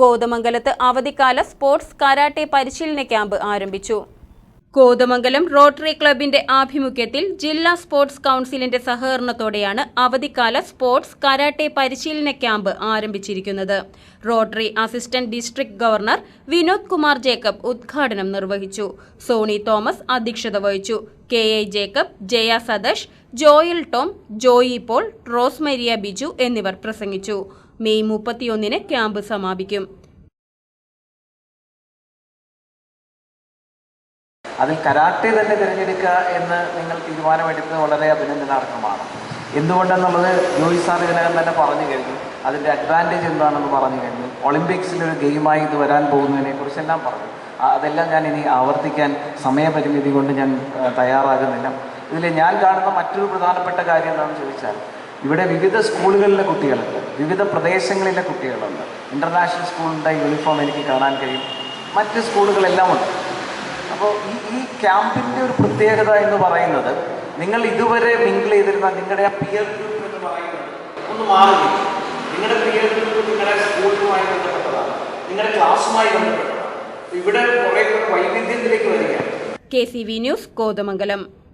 കോതമംഗലത്ത് അവധിക്കാല sports karate പരിശീലന ക്യാമ്പ് ആരംഭിച്ചു. കോതമംഗലം റോട്ടറി ക്ലബിന്റെ ആഭിമുഖ്യത്തിൽ ജില്ലാ സ്പോർട്സ് കൌൺസിലിന്റെ സഹകരണത്തോടെയാണ് അവധിക്കാല സ്പോർട്സ് കരാട്ടെ പരിശീലന ക്യാമ്പ് ആരംഭിച്ചിരിക്കുന്നത്. Rotary assistant district governor Vinod Kumar Jacob ഉദ്ഘാടനം നിർവഹിച്ചു. സോണി തോമസ് അധ്യക്ഷത വഹിച്ചു. കെ എ ജേക്കബ് ജയ സദഷ് ജോയൽ ടോം ജോയി പോൾ റോസ്മരിയ ബിജു എന്നിവർ പ്രസംഗിച്ചു. മെയ് മുപ്പത്തിയൊന്നിന് ക്യാമ്പ് സമാപിക്കും. അതിൽ കരാട്ടെ തന്നെ തിരഞ്ഞെടുക്കുക എന്ന് നിങ്ങൾ തീരുമാനമെടുത്തത് വളരെ അഭിനന്ദനാർഹമാണ്. എന്തുകൊണ്ടെന്നുള്ളത് ജോയി സാർ ഇതിനകം തന്നെ പറഞ്ഞു കഴിഞ്ഞു. അതിന്റെ അഡ്വാന്റേജ് എന്താണെന്ന് പറഞ്ഞു കഴിഞ്ഞു. ഒളിമ്പിക്സിൽ ഒരു ഗെയിമായി ഇത് വരാൻ പോകുന്നതിനെ കുറിച്ചെല്ലാം പറഞ്ഞു അതെല്ലാം ഞാൻ ഇനി ആവർത്തിക്കാൻ സമയപരിമിതി കൊണ്ട് ഞാൻ തയ്യാറാകുന്നില്ല. ഇതിൽ ഞാൻ കാണുന്ന മറ്റൊരു പ്രധാനപ്പെട്ട കാര്യം എന്താണെന്ന് ചോദിച്ചാൽ ഇവിടെ വിവിധ സ്കൂളുകളിലെ കുട്ടികളുണ്ട്. വിവിധ പ്രദേശങ്ങളിലെ കുട്ടികളുണ്ട്. ഇന്റർനാഷണൽ സ്കൂളിന്റെ യൂണിഫോം എനിക്ക് കാണാൻ കഴിയും. മറ്റ് സ്കൂളുകളെല്ലാം ഉണ്ട്. അപ്പോൾ ഈ ഈ ക്യാമ്പിന്റെ ഒരു പ്രത്യേകത എന്ന് പറയുന്നത് നിങ്ങൾ ഇതുവരെ മിങ്കിൾ ചെയ്തിരുന്ന നിങ്ങളുടെ ആ പിയർ ഗ്രൂപ്പ് എന്ന് പറയുന്നത് ഒന്ന് മാറി നിങ്ങളുടെ പിയർ ഗ്രൂപ്പ് നിങ്ങളുടെ സ്കൂളുമായി ബന്ധപ്പെട്ടതാണ്. നിങ്ങളുടെ ക്ലാസ്സുമായി ബന്ധപ്പെട്ടതാണ്. ഇവിടെ കുറേ വൈവിധ്യത്തിലേക്ക് വരികയാണ്. K C V news Kothamangalam.